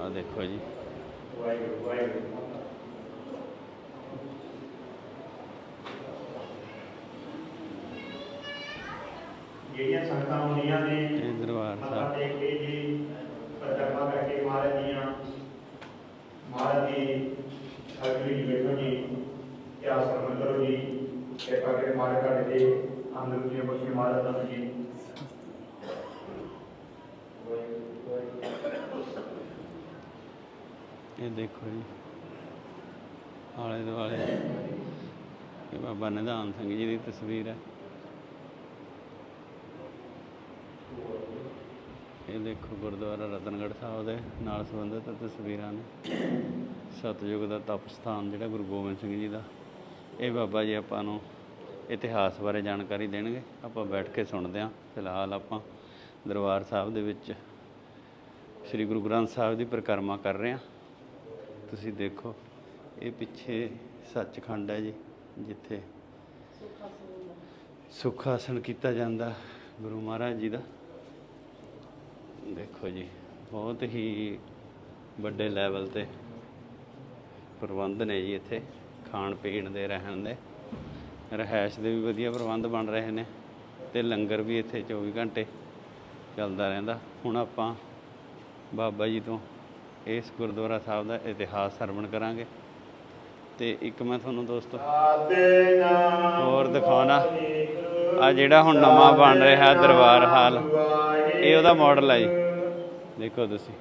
ਆ ਦੇਖੋ ਜੀ। ਜਿਹੜੀਆਂ ਸੰਗਤਾਂ ਹੁੰਦੀਆਂ ਨੇ ਦਰਬਾਰ ਸਾਹਿਬ। ਟੇਕ ਕੇ ਜੀ ਪਰਦਰਮਾ ਕਰਕੇ ਮਹਾਰਾਜ ਦੀਆਂ ਮਹਾਰਾਜ ਦੀ ਅਗਲੀ ਬੈਠੋ ਜੀ ਕਿਆ ਸਰਮਨ ਕਰੋ ਜੀ ਕਿਰਪਾ ਕਰਕੇ ਮਹਾਰਾਜ ਕਰਦੇ ਤੇ ਅੰਦਰ ਦੀਆਂ ਬਖਸ਼ੀ ਮਹਾਰਾਜ ਦਾ ਜੀ। ਇਹ ਦੇਖੋ ਜੀ ਆਲੇ ਦੁਆਲੇ ਇਹ ਬਾਬਾ ਨਿਧਾਨ ਸਿੰਘ ਜੀ ਦੀ ਤਸਵੀਰ ਹੈ। ਇਹ ਦੇਖੋ ਗੁਰਦੁਆਰਾ ਰਤਨਗੜ੍ਹ ਸਾਹਿਬ ਦੇ ਨਾਲ ਸੰਬੰਧਿਤ ਤਸਵੀਰਾਂ ਨੇ। ਸਤਯੁਗ ਦਾ ਤਪ ਸਥਾਨ ਜਿਹੜਾ ਗੁਰੂ ਗੋਬਿੰਦ ਸਿੰਘ ਜੀ ਦਾ। ਇਹ ਬਾਬਾ ਜੀ ਆਪਾਂ ਨੂੰ ਇਤਿਹਾਸ ਬਾਰੇ ਜਾਣਕਾਰੀ ਦੇਣਗੇ। ਆਪਾਂ ਬੈਠ ਕੇ ਸੁਣਦੇ ਹਾਂ। ਫਿਲਹਾਲ ਆਪਾਂ ਦਰਬਾਰ ਸਾਹਿਬ ਦੇ ਵਿੱਚ ਸ੍ਰੀ ਗੁਰੂ ਗ੍ਰੰਥ ਸਾਹਿਬ ਦੀ ਪਰਿਕਰਮਾ ਕਰ ਰਹੇ ਹਾਂ। ਤੁਸੀਂ ਦੇਖੋ, ਇਹ ਪਿੱਛੇ ਸੱਚਖੰਡ ਹੈ ਜੀ, ਜਿੱਥੇ ਸੁੱਖ ਆਸਣ ਕੀਤਾ ਜਾਂਦਾ ਗੁਰੂ ਮਹਾਰਾਜ ਜੀ ਦਾ। ਦੇਖੋ ਜੀ ਬਹੁਤ ਹੀ ਵੱਡੇ ਲੈਵਲ ਤੇ ਪ੍ਰਬੰਧ ਨੇ ਜੀ ਇੱਥੇ ਖਾਣ ਪੀਣ ਦੇ ਰਹਿਣ ਦੇ। ਰਹਿائش ਦੇ ਵੀ ਵਧੀਆ ਪ੍ਰਬੰਧ ਬਣ ਰਹੇ ਨੇ ਤੇ ਲੰਗਰ ਵੀ ਇੱਥੇ 24 ਘੰਟੇ ਚੱਲਦਾ ਰਹਿੰਦਾ। ਹੁਣ ਆਪਾਂ ਬਾਬਾ ਜੀ ਤੋਂ ਇਸ ਗੁਰਦੁਆਰਾ ਸਾਹਿਬ ਦਾ ਇਤਿਹਾਸ ਸਰਵਣ ਕਰਾਂਗੇ। ਤੇ ਇੱਕ ਮੈਂ ਤੁਹਾਨੂੰ ਦੋਸਤੋ ਹੋਰ ਦਿਖਾਉਣਾ। ਆ ਜਿਹੜਾ ਹੁਣ ਨਵਾਂ ਬਣ ਰਿਹਾ ਦਰਬਾਰ ਹਾਲ, ਇਹ ਉਹਦਾ ਮਾਡਲ ਹੈ ਜੀ। ਦੇਖੋ ਤੁਸੀਂ,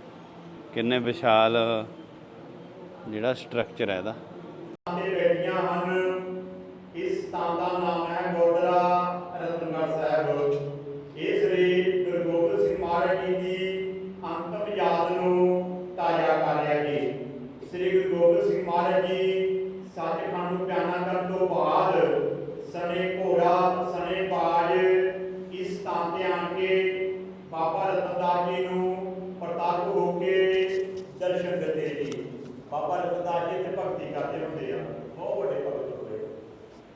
ਕਿੰਨੇ ਵਿਸ਼ਾਲ ਜਿਹੜਾ ਸਟਰਕਚਰ ਹੈ ਇਹਦਾ। ਬੈਠੀਆਂ ਹਨ ਇਸ ਸਥਾਨ ਦਾ ਨਾਮ ਹੈ ਗੋਦਰਾ ਰਤਨਗੜ੍ਹ ਸਾਹਿਬ ਇਹ ਸ੍ਰੀ ਗੁਰੂ ਗੋਬਿੰਦ ਸਿੰਘ ਮਹਾਰਾਜ ਜੀ ਦੀ ਅੰਤਮ ਯਾਦ ਨੂੰ ਤਾਜ਼ਾ ਕਰ ਰਿਹਾ ਜੀ ਸ੍ਰੀ ਗੁਰੂ ਗੋਬਿੰਦ ਸਿੰਘ ਮਹਾਰਾਜ ਜੀ ਸੱਚਖੰਡ ਨੂੰ ਪਿਆਨਾ ਕਰਨ ਤੋਂ ਬਾਅਦ ਸਣੇ ਘੋੜਾ ਸਣੇ ਬਾਜ ਇਸ ਸਥਾਨ ਤੇ ਆਣ ਕੇ ਬਾਬਾ ਰਤਨਦਾਸ ਜੀ ਨੂੰ ਪ੍ਰਤਾਪ ਹੋ ਕੇ ਦਰਸ਼ਨ ਦਿੱਤੇ ਜੀ ਬਾਬਾ ਰਤਨਦਾਸ ਜੀ ਤੇ ਭਗਤੀ ਕਰਦੇ ਹੁੰਦੇ ਆ ਬਹੁਤ ਵੱਡੇ ਭਗਤ ਹੋਏ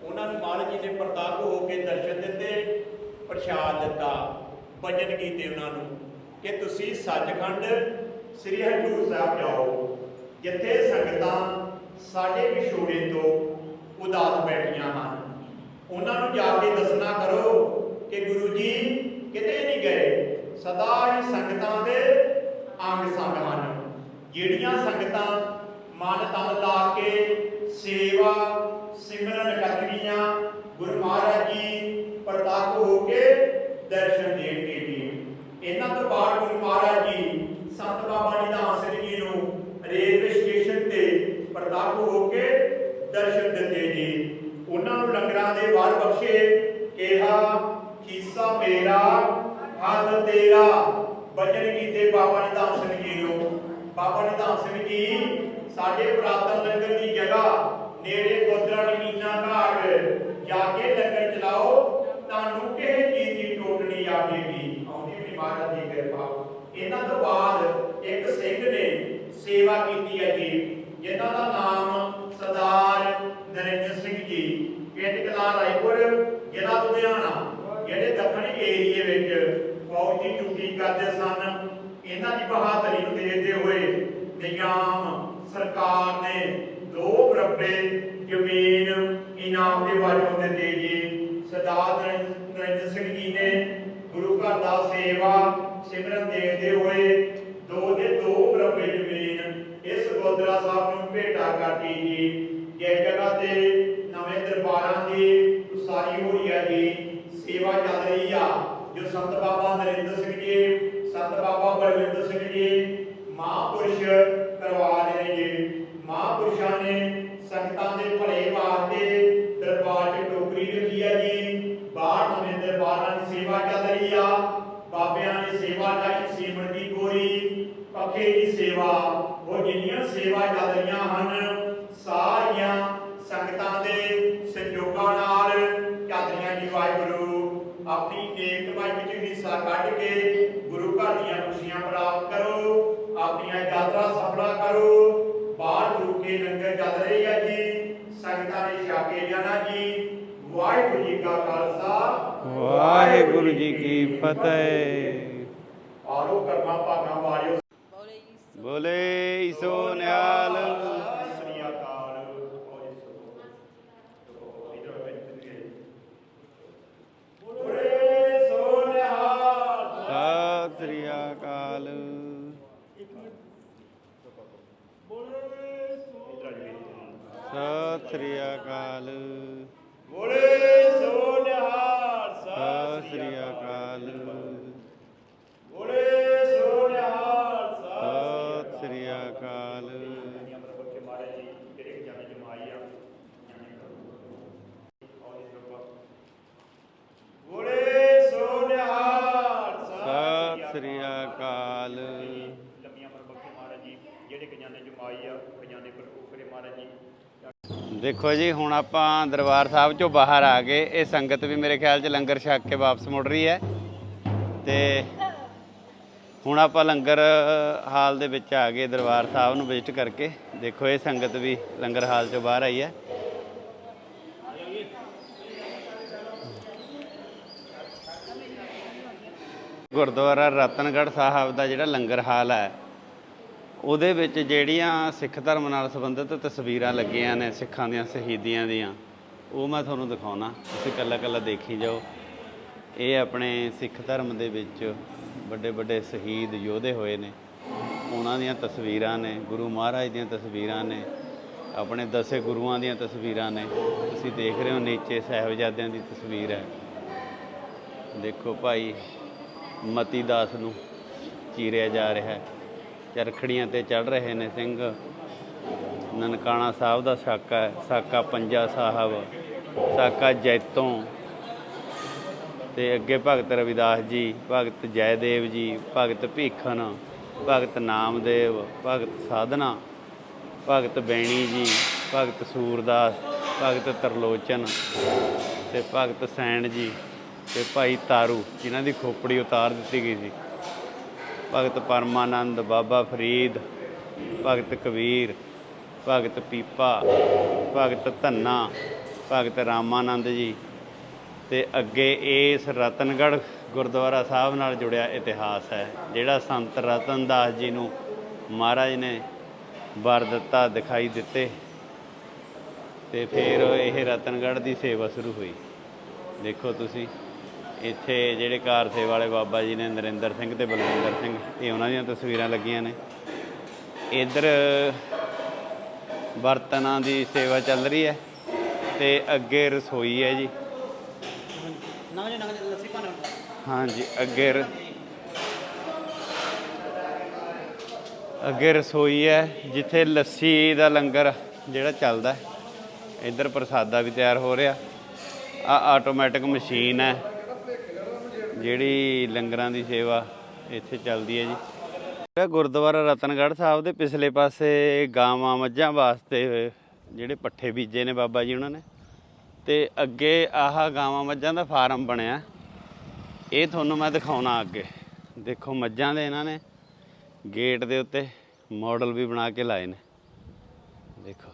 ਉਹਨਾਂ ਨੂੰ ਮਹਾਰਾਜ ਜੀ ਨੇ ਪ੍ਰਤਾਪ ਹੋ ਕੇ ਦਰਸ਼ਨ ਦਿੱਤੇ ਪ੍ਰਸ਼ਾਦ ਦਿੱਤਾ, ਭਜਨ ਕੀਤੇ ਉਹਨਾਂ ਨੂੰ ਕਿ ਤੁਸੀਂ ਸੱਚਖੰਡ ਸ੍ਰੀ ਹਜ਼ੂਰ ਸਾਹਿਬ ਜਾਓ, ਜਿੱਥੇ ਸੰਗਤਾਂ ਸਾਡੇ ਵਿਛੋੜੇ ਤੋਂ ਉਦਾਸ ਬੈਠੀਆਂ ਹਨ। ਉਹਨਾਂ ਨੂੰ ਜਾ ਕੇ ਦੱਸਣਾ ਕਰੋ ਕਿ ਗੁਰੂ ਜੀ ਕਿਤੇ ਨਹੀਂ ਗਏ, ਸਦਾ ਹੀ ਸੰਗਤਾਂ ਦੇ ਅੰਗ ਸੰਗ ਹਨ। ਜਿਹੜੀਆਂ ਸੰਗਤਾਂ ਮਨ ਤਨ ਲਾ ਕੇ ਸੇਵਾ ਸਿਮਰਨ ਕਰਨਗੀਆਂ ਗੁਰੂ ਮਹਾਰਾਜ ਜੀ ਪ੍ਰਤਾਪ ਹੋ ਕੇ ਦਰਸ਼ਨ ਦੇਣਗੇ ਜੀ ਇਹਨਾਂ ਤੋਂ ਗੁਰੂ ਮਹਾਰਾਜ ਜੀ ਸੰਤ ਬਾਬਾ ਨਿਧਾਨ ਸਿੰਘ ਜੀ ਨੂੰ ਰੇਲਵੇ ਸਟੇਸ਼ਨ ਤੇ ਪ੍ਰਤਾਪ ਹੋ ਕੇ ਦਰਸ਼ਨ ਦਿੱਤੇ ਜੀ। ਉਹਨਾਂ ਨੂੰ ਲੰਗਰਾਂ ਦੇ ਵਾਰ ਬਖਸ਼ੇ, ਕਿਹਾ ਹਿੱਸਾ ਮੇਰਾ, ਹੱਥ ਤੇਰਾ। ਬਚਨ ਕੀਤੇ ਬਾਬਾ ਨਿਧਾਨ ਸਿੰਘ ਜੀ ਨੂੰ। ਬਾਬਾ ਨਿਧਾਨ ਸਿੰਘ ਜੀ, ਸਾਡੇ ਪੁਰਾਤਨ ਲੰਗਰ ਫਤਿਹ ਆਰੋ ਕਰਮਾ ਭਾਗਾਂ ਵਾਲਿਓ ਬੋਲੇ ਸੋ ਨਿਹਾਲ। ਸ੍ਰੀ ਅਕਾਲ ਬੋਲੇ ਸੋ ਨਿਹਾਲ। ਸਤਿ ਸ੍ਰੀ ਅਕਾਲ ਸਤਿ ਸ੍ਰੀ ਅਕਾਲ ਬੋਲੇ ਸੋ ਨਿਹਾਲ ਸਤਿ ਸ੍ਰੀ ਅਕਾਲ ਬੋਲੇ ਸੋ ਨਿਹਾਲ ਸਤਿ ਸ੍ਰੀ ਅਕਾਲ ਅਮਰ ਬੱਕੇ ਮਾਰੇ ਜੀ ਜਿਹੜੇ ਜਾਣੇ ਜਮਾਈ ਆ ਬੋਲੇ ਸੋ ਨਿਹਾਲ ਸਤਿ ਸ੍ਰੀ ਅਕਾਲ ਲੰਮੀਆਂ ਅਮਰ ਬੱਕੇ ਮਾਰੇ ਜੀ ਜਿਹੜੇ ਖਜ਼ਾਨੇ ਜਮਾਈ ਆ ਖਜ਼ਾਨੇ ਪਰ ਉਪਰੇ ਜੀ। ਦੇਖੋ ਜੀ, ਹੁਣ ਆਪਾਂ ਦਰਬਾਰ ਸਾਹਿਬ ਚੋਂ ਬਾਹਰ ਆ ਗਏ। ਇਹ ਸੰਗਤ ਵੀ ਮੇਰੇ ਖਿਆਲ 'ਚ ਲੰਗਰ ਛਕ ਕੇ ਵਾਪਸ ਮੁੜ ਰਹੀ ਹੈ। ਤੇ ਹੁਣ ਆਪਾਂ ਲੰਗਰ ਹਾਲ ਦੇ ਵਿੱਚ ਆ ਗਏ ਦਰਬਾਰ ਸਾਹਿਬ ਨੂੰ ਵਿਜ਼ਿਟ ਕਰਕੇ। ਦੇਖੋ, ਇਹ ਸੰਗਤ ਵੀ ਲੰਗਰ ਹਾਲ ਚੋਂ ਬਾਹਰ ਆਈ ਹੈ। ਗੁਰਦੁਆਰਾ ਰਤਨਗੜ੍ਹ ਸਾਹਿਬ ਦਾ ਜਿਹੜਾ ਲੰਗਰ ਹਾਲ ਹੈ ਉਹਦੇ ਵਿੱਚ ਜਿਹੜੀਆਂ ਸਿੱਖ ਧਰਮ ਨਾਲ ਸੰਬੰਧਿਤ ਤਸਵੀਰਾਂ ਲੱਗੀਆਂ ਨੇ, ਸਿੱਖਾਂ ਦੀਆਂ, ਸ਼ਹੀਦੀਆਂ ਦੀਆਂ, ਉਹ ਮੈਂ ਤੁਹਾਨੂੰ ਦਿਖਾਉਣਾ। ਤੁਸੀਂ ਕੱਲਾ ਕੱਲਾ ਦੇਖੀ ਜਾਓ। ਇਹ ਆਪਣੇ ਸਿੱਖ ਧਰਮ ਦੇ ਵਿੱਚ ਵੱਡੇ ਵੱਡੇ ਸ਼ਹੀਦ ਯੋਧੇ ਹੋਏ ਨੇ। ਉਹਨਾਂ ਦੀਆਂ ਤਸਵੀਰਾਂ ਨੇ, ਗੁਰੂ ਮਹਾਰਾਜ ਦੀਆਂ ਤਸਵੀਰਾਂ ਨੇ, ਆਪਣੇ ਦਸੇ ਗੁਰੂਆਂ ਦੀਆਂ ਤਸਵੀਰਾਂ ਨੇ। ਤੁਸੀਂ ਦੇਖ ਰਹੇ ਹੋ ਨੀਚੇ ਸਾਹਿਬਜ਼ਾਦਿਆਂ ਦੀ ਤਸਵੀਰ ਹੈ। ਦੇਖੋ ਭਾਈ ਮਤੀ ਦਾਸ ਨੂੰ ਚੀਰਿਆ ਜਾ ਰਿਹਾ ਹੈ। ਚਰਖੜੀਆਂ ਤੇ ਚੜ ਰਹੇ ਨੇ ਸਿੰਘ। ਨਨਕਾਣਾ ਸਾਹਿਬ ਦਾ ਸਾਕਾ ਹੈ, ਸਾਕਾ ਪੰਜਾ ਸਾਹਿਬ, ਸਾਕਾ ਜੈਤੋਂ। ਤੇ ਅੱਗੇ ਭਗਤ ਰਵਿਦਾਸ ਜੀ, ਭਗਤ ਜੈਦੇਵ ਜੀ, ਭਗਤ ਭੀਖਨ ਭਗਤ ਨਾਮਦੇਵ, ਭਗਤ ਸਾਧਨਾ, ਭਗਤ ਬੈਣੀ ਜੀ, ਭਗਤ ਸੂਰਦਾਸ, ਭਗਤ ਤਰਲੋਚਨ ਤੇ ਭਗਤ ਸੈਣ ਜੀ ਤੇ ਭਾਈ ਤਾਰੂ, ਜਿਨ੍ਹਾਂ ਦੀ ਖੋਪੜੀ ਉਤਾਰ ਦਿੱਤੀ ਗਈ ਸੀ। ਭਗਤ ਪਰਮਾਨੰਦ, ਬਾਬਾ ਫਰੀਦ, ਭਗਤ ਕਬੀਰ, ਭਗਤ ਪੀਪਾ, ਭਗਤ ਧੰਨਾ, ਭਗਤ ਰਾਮਾਨੰਦ ਜੀ ਤੇ ਅੱਗੇ ਇਸ ਰਤਨਗੜ੍ਹ ਗੁਰਦੁਆਰਾ ਸਾਹਿਬ ਨਾਲ ਜੁੜਿਆ ਇਤਿਹਾਸ ਹੈ, ਜਿਹੜਾ ਸੰਤ ਰਤਨਦਾਸ ਜੀ ਨੂੰ ਮਹਾਰਾਜ ਨੇ ਵਰ ਦਿੱਤਾ, ਦਿਖਾਈ ਦਿੱਤੇ ਤੇ ਫਿਰ ਇਹ ਰਤਨਗੜ੍ਹ ਦੀ ਸੇਵਾ ਸ਼ੁਰੂ ਹੋਈ। ਦੇਖੋ ਤੁਸੀਂ। ਇੱਥੇ ਜਿਹੜੇ ਕਾਰ ਸੇਵਾ ਵਾਲੇ ਬਾਬਾ ਜੀ ਨੇ ਨਰਿੰਦਰ ਸਿੰਘ ਤੇ ਬਲਵਿੰਦਰ ਸਿੰਘ ਇਹ ਉਹਨਾਂ ਦੀਆਂ ਤਸਵੀਰਾਂ ਲੱਗੀਆਂ ਨੇ। ਇੱਧਰ ਬਰਤਨਾਂ ਦੀ ਸੇਵਾ ਚੱਲ ਰਹੀ ਹੈ ਤੇ ਅੱਗੇ ਰਸੋਈ ਹੈ ਜੀ। ਹਾਂਜੀ ਅੱਗੇ ਅੱਗੇ ਰਸੋਈ ਹੈ ਜਿੱਥੇ ਲੱਸੀ ਦਾ ਲੰਗਰ ਜਿਹੜਾ ਚੱਲਦਾ ਹੈ। ਇੱਧਰ ਪ੍ਰਸਾਦਾ ਵੀ ਤਿਆਰ ਹੋ ਰਿਹਾ। ਆ ਆਟੋਮੈਟਿਕ ਮਸ਼ੀਨ ਹੈ। ਜਿਹੜੀ ਲੰਗਰਾਂ ਦੀ ਸੇਵਾ ਇੱਥੇ ਚੱਲਦੀ ਹੈ ਜੀ। ਗੁਰਦੁਆਰਾ ਰਤਨਗੜ੍ਹ ਸਾਹਿਬ ਦੇ ਪਿਛਲੇ ਪਾਸੇ ਗਾਵਾਂ ਮੱਝਾਂ ਵਾਸਤੇ ਜਿਹੜੇ ਪੱਠੇ ਬੀਜੇ ਨੇ ਬਾਬਾ ਜੀ ਉਹਨਾਂ ਨੇ। ਤੇ ਅੱਗੇ ਆਹ ਗਾਵਾਂ ਮੱਝਾਂ ਦਾ ਫਾਰਮ ਬਣਿਆ। ਇਹ ਤੁਹਾਨੂੰ ਮੈਂ ਦਿਖਾਉਣਾ ਅੱਗੇ। ਦੇਖੋ ਮੱਝਾਂ ਦੇ ਇਹਨਾਂ ਨੇ ਗੇਟ ਦੇ ਉੱਤੇ ਮਾਡਲ ਵੀ ਬਣਾ ਕੇ ਲਾਏ ਨੇ। ਦੇਖੋ।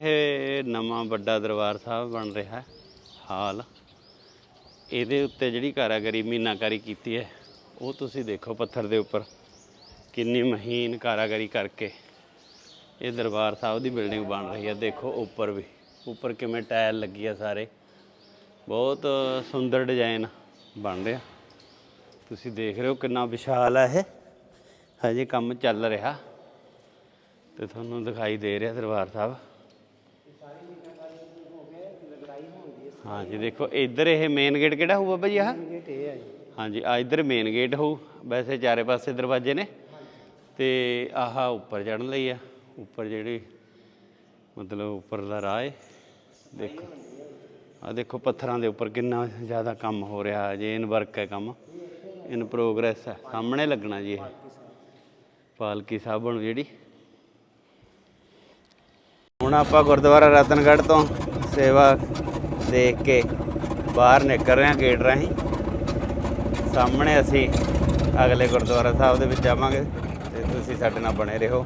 ਇਹ ਨਵਾਂ ਵੱਡਾ ਦਰਬਾਰ ਸਾਹਿਬ ਬਣ ਰਿਹਾ ਹਾਲ। ਇਹਦੇ ਉੱਤੇ ਜਿਹੜੀ ਕਾਰਾਗਰੀ ਮੀਨਾਕਾਰੀ ਕੀਤੀ ਹੈ, ਉਹ ਤੁਸੀਂ ਦੇਖੋ ਪੱਥਰ ਦੇ ਉੱਪਰ, ਕਿੰਨੀ ਮਹੀਨ ਕਾਰਾਗਰੀ ਕਰਕੇ ਇਹ ਦਰਬਾਰ ਸਾਹਿਬ ਦੀ ਬਿਲਡਿੰਗ ਬਣ ਰਹੀ ਹੈ। ਦੇਖੋ ਉੱਪਰ ਵੀ, ਉੱਪਰ ਕਿਵੇਂ ਟਾਇਲ ਲੱਗੀ ਆ ਸਾਰੇ। ਬਹੁਤ ਸੁੰਦਰ ਡਿਜ਼ਾਈਨ ਬਣ ਰਿਹਾ। ਤੁਸੀਂ ਦੇਖ ਰਹੇ ਹੋ ਕਿੰਨਾ ਵਿਸ਼ਾਲ ਹੈ ਇਹ। ਹਜੇ ਕੰਮ ਚੱਲ ਰਿਹਾ। ਤੇ ਤੁਹਾਨੂੰ ਦਿਖਾਈ ਦੇ ਰਿਹਾ ਦਰਬਾਰ ਸਾਹਿਬ। ਹਾਂ ਜੀ ਦੇਖੋ ਇੱਧਰ ਇਹ ਮੇਨ ਗੇਟ ਕਿਹੜਾ ਹੋਊ ਬਾਬਾ ਜੀ ਆਹ? ਗੇਟ ਇਹ ਹੈ ਜੀ। ਹਾਂਜੀ ਆ ਇੱਧਰ ਮੇਨ ਗੇਟ ਹੋਊ। ਵੈਸੇ ਚਾਰੇ ਪਾਸੇ ਦਰਵਾਜ਼ੇ ਨੇ। ਤੇ ਆਹ ਉੱਪਰ ਚੜਨ ਲਈ ਆ। ਉੱਪਰ ਜਿਹੜੀ ਮਤਲਬ ਉੱਪਰ ਦਾ ਰਾਹ ਹੈ ਦੇਖੋ ਆ ਦੇਖੋ ਪੱਥਰਾਂ ਦੇ ਉੱਪਰ ਕਿੰਨਾ ਜ਼ਿਆਦਾ ਕੰਮ ਹੋ ਰਿਹਾ ਜੇ ਇਨ ਵਰਕ ਹੈ ਕੰਮ ਇਨ ਪ੍ਰੋਗਰੈਸ ਹੈ। ਸਾਹਮਣੇ ਲੱਗਣਾ ਜੀ ਇਹ। ਪਾਲਕੀ ਸਾਹਿਬ ਜਿਹੜੀ। ਹੁਣ ਆਪਾਂ ਗੁਰਦੁਆਰਾ ਰਤਨਗੜ੍ਹ ਤੋਂ ਸੇਵਾ ਦੇਖ ਕੇ ਬਾਹਰ ਨਿਕਲ ਰਹੇ ਹਾਂ ਗੇਟ ਰਾਹੀਂ। ਸਾਹਮਣੇ ਅਸੀਂ ਅਗਲੇ ਗੁਰਦੁਆਰਾ ਸਾਹਿਬ ਦੇ ਵਿੱਚ ਜਾਵਾਂਗੇ ਤੇ ਤੁਸੀਂ ਸਾਡੇ ਨਾਲ ਬਣੇ ਰਹੋ।